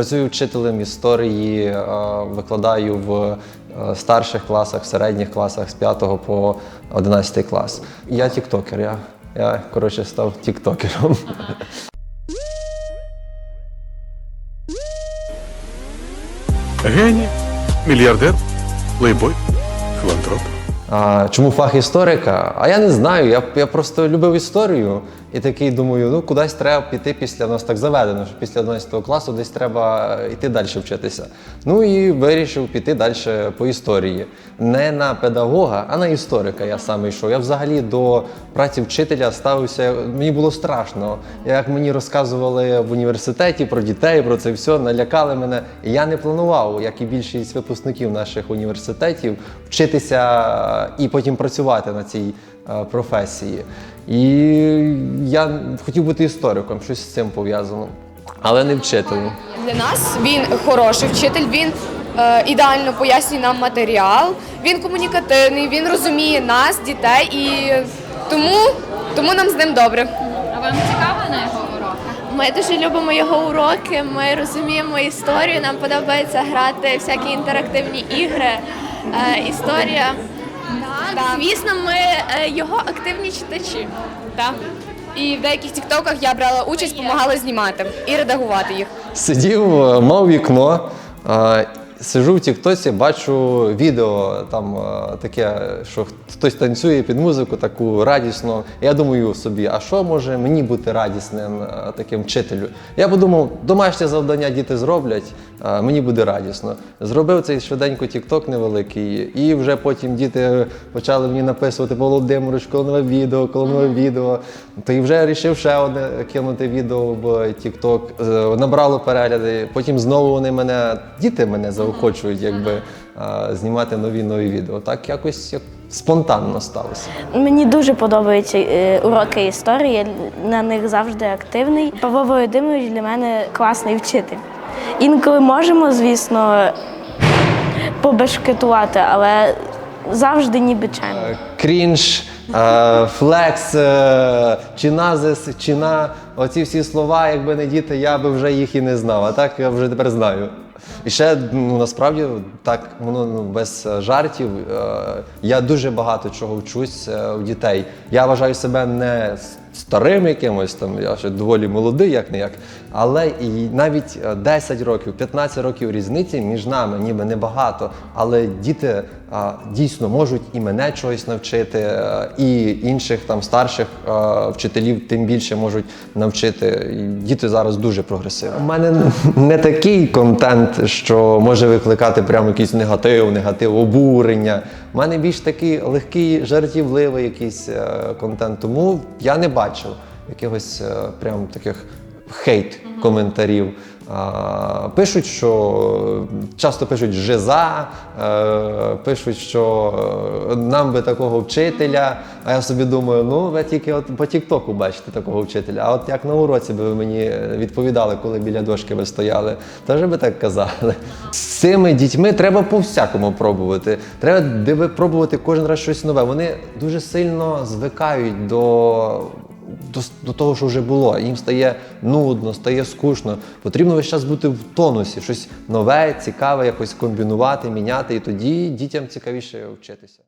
Працюю вчителем історії, е, викладаю в е, старших класах, середніх класах з 5 по 11 клас. Я тіктокер. Я, я коротше став тіктокером. Геній, мільярдер, плейбой, філантроп. А, чому фах історика? А я не знаю. Я, я просто любив історію і такий думаю, ну кудись треба піти після нас так заведено, що після 11 класу десь треба йти далі вчитися. Ну і вирішив піти далі по історії. Не на педагога, а на історика я саме йшов. Я взагалі до праці вчителя ставився. Мені було страшно. Як мені розказували в університеті про дітей, про це все, налякали мене. Я не планував, як і більшість випускників наших університетів, вчитися і потім працювати на цій е, професії. І я хотів бути істориком, щось з цим пов'язано, але не вчителем. Для нас він хороший вчитель, він е, ідеально пояснює нам матеріал, він комунікативний, він розуміє нас, дітей, і тому, тому нам з ним добре. А вам цікаво на його уроках? Ми дуже любимо його уроки, ми розуміємо історію, нам подобається грати всякі інтерактивні ігри. Е, історія. Так, звісно, ми е, його активні читачі. Так. І в деяких тіктоках я брала участь, допомагала знімати і редагувати їх. Сидів, е, мав вікно, е, сижу в Тіктоці, бачу відео там е, таке, що хтось танцює під музику, таку радісну. Я думаю собі, а що може мені бути радісним е, таким вчителю? Я подумав, домашнє завдання діти зроблять, е, мені буде радісно. Зробив цей швиденько Тікток невеликий, і вже потім діти почали мені написувати Володимирич, коли нове відео, коли нове відео. То і вже вирішив ще одне кинути відео в Тікток. Набрало перегляди. Потім знову вони мене, діти мене заохочують, якби е, знімати нові нові відео. Так якось як спонтанно сталося. Мені дуже подобаються е, уроки історії, я на них завжди активний. Павло Володимирович для мене класний вчитель. Інколи можемо, звісно, побешкетувати, але завжди ніби чемно. Крінж, е, флекс, е, чиназис, чина. Оці всі слова, якби не діти, я би вже їх і не знав. А так я вже тепер знаю. І ще ну, насправді так воно ну, без е, жартів. Е, я дуже багато чого вчусь е, у дітей. Я вважаю себе не старим якимось там, я ще доволі молодий, як не як. Але і навіть е, 10 років, 15 років різниці між нами, ніби небагато. Але діти а, дійсно можуть і мене чогось навчити, е, і інших там старших е, вчителів тим більше можуть навчити. Діти зараз дуже прогресивні. У мене не такий контент, що може викликати прямо якийсь негатив, негатив, обурення. У мене більш такий легкий, жартівливий якийсь е, контент. Тому я не бачив якихось е, прям таких хейт коментарів. Пишуть, що часто пишуть жиза, е, пишуть, що е, нам би такого вчителя. А я собі думаю, ну ви тільки от по Тіктоку бачите такого вчителя. А от як на уроці би ви мені відповідали, коли біля дошки ви стояли, теж би так казали. З цими дітьми треба по-всякому пробувати. Треба пробувати кожен раз щось нове. Вони дуже сильно звикають до до, до того, що вже було. Їм стає нудно, стає скучно. Потрібно весь час бути в тонусі, щось нове, цікаве, якось комбінувати, міняти, і тоді дітям цікавіше вчитися.